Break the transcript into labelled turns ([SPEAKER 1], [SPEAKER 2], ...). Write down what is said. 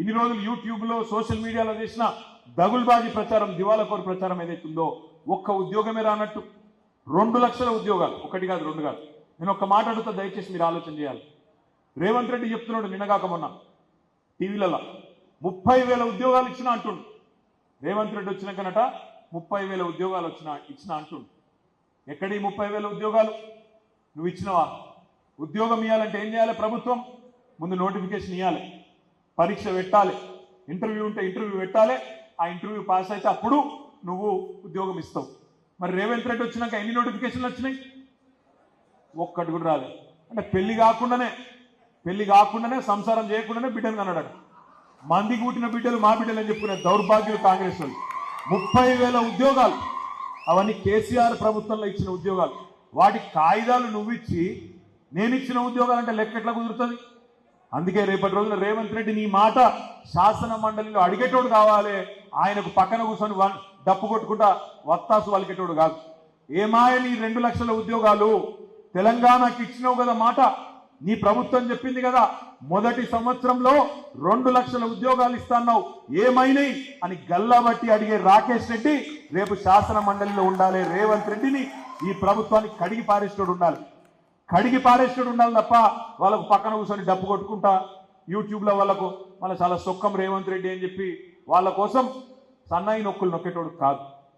[SPEAKER 1] ఇన్ని రోజులు యూట్యూబ్లో సోషల్ మీడియాలో చేసిన దగుల్బాజీ ప్రచారం దివాలకోరు ప్రచారం ఏదైతుందో ఒక్క ఉద్యోగమే రానట్టు. రెండు లక్షల ఉద్యోగాలు. ఒకటి కాదు రెండు కాదు. నేను ఒక్క మాట అడుగుతా దయచేసి మీరు ఆలోచన చేయాలి. రేవంత్ రెడ్డి చెప్తున్నాడు నిన్నగాక మొన్న టీవీలలో. ముప్పై వేల ఉద్యోగాలు ఇచ్చిన అంటుండు. రేవంత్ రెడ్డి వచ్చినాకనట ముప్పై వేల ఉద్యోగాలు వచ్చిన ఇచ్చిన అంటుండు. ఎక్కడి ముప్పై వేల ఉద్యోగాలు? నువ్వు ఇచ్చినవా? ఉద్యోగం ఇవ్వాలంటే ఏం చేయాలి ప్రభుత్వం? ముందు నోటిఫికేషన్ ఇవ్వాలి పరీక్ష పెట్టాలి. ఇంటర్వ్యూ ఉంటే ఇంటర్వ్యూ పెట్టాలి. ఆ ఇంటర్వ్యూ పాస్ అయితే అప్పుడు నువ్వు ఉద్యోగం ఇస్తావు. మరి రేవంత్ రెడ్డి వచ్చినాక ఎన్ని నోటిఫికేషన్లు వచ్చినాయి? ఒక్కటి కూడా రాలేదు. అంటే పెళ్ళి కాకుండానే పెళ్ళి కాకుండానే సంసారం చేయకుండానే బిడ్డను కన్నాడు మందికి పుట్టిన బిడ్డలు మా బిడ్డలు అని చెప్పుకునే దౌర్భాగ్యులు కాంగ్రెస్ వాళ్ళు. ముప్పై వేల ఉద్యోగాలు. అవన్నీ కేసీఆర్ ప్రభుత్వంలో ఇచ్చిన ఉద్యోగాలు. వాటి కాగితాలు నువ్వు ఇచ్చి నేను ఇచ్చిన ఉద్యోగాలు అంటే లెక్క ఎట్లా కుదురుతుంది? అందుకే రేపటి రోజున రేవంత్ రెడ్డి నీ మాట శాసన మండలిలో అడిగేటోడు కావాలి. ఆయనకు పక్కన కూర్చొని డప్పు కొట్టుకుంటా వత్తాసు వలికేటోడు కాదు. ఏమాయ నీ రెండు లక్షల ఉద్యోగాలు? తెలంగాణకి ఇచ్చినావు కదా మాట. నీ ప్రభుత్వం చెప్పింది కదా మొదటి సంవత్సరంలో రెండు లక్షల ఉద్యోగాలు ఇస్తాన్నావు. ఏమైనాయి? అని గల్లాబట్టి అడిగే రాకేష్ రెడ్డి రేపు శాసన మండలిలో ఉండాలి. రేవంత్ రెడ్డిని ఈ ప్రభుత్వానికి కడిగి పారేసినోడు ఉండాలి. కడిగి పారేసినోడు ఉండాలి తప్ప వాళ్ళకు పక్కన కూర్చొని డబ్బు కొట్టుకుంటా. యూట్యూబ్లో వాళ్ళకు మన చాలా సొక్కం రేవంత్ రెడ్డి అని చెప్పి వాళ్ళ కోసం సన్నాయి నొక్కులు నొక్కేటోడు కాదు.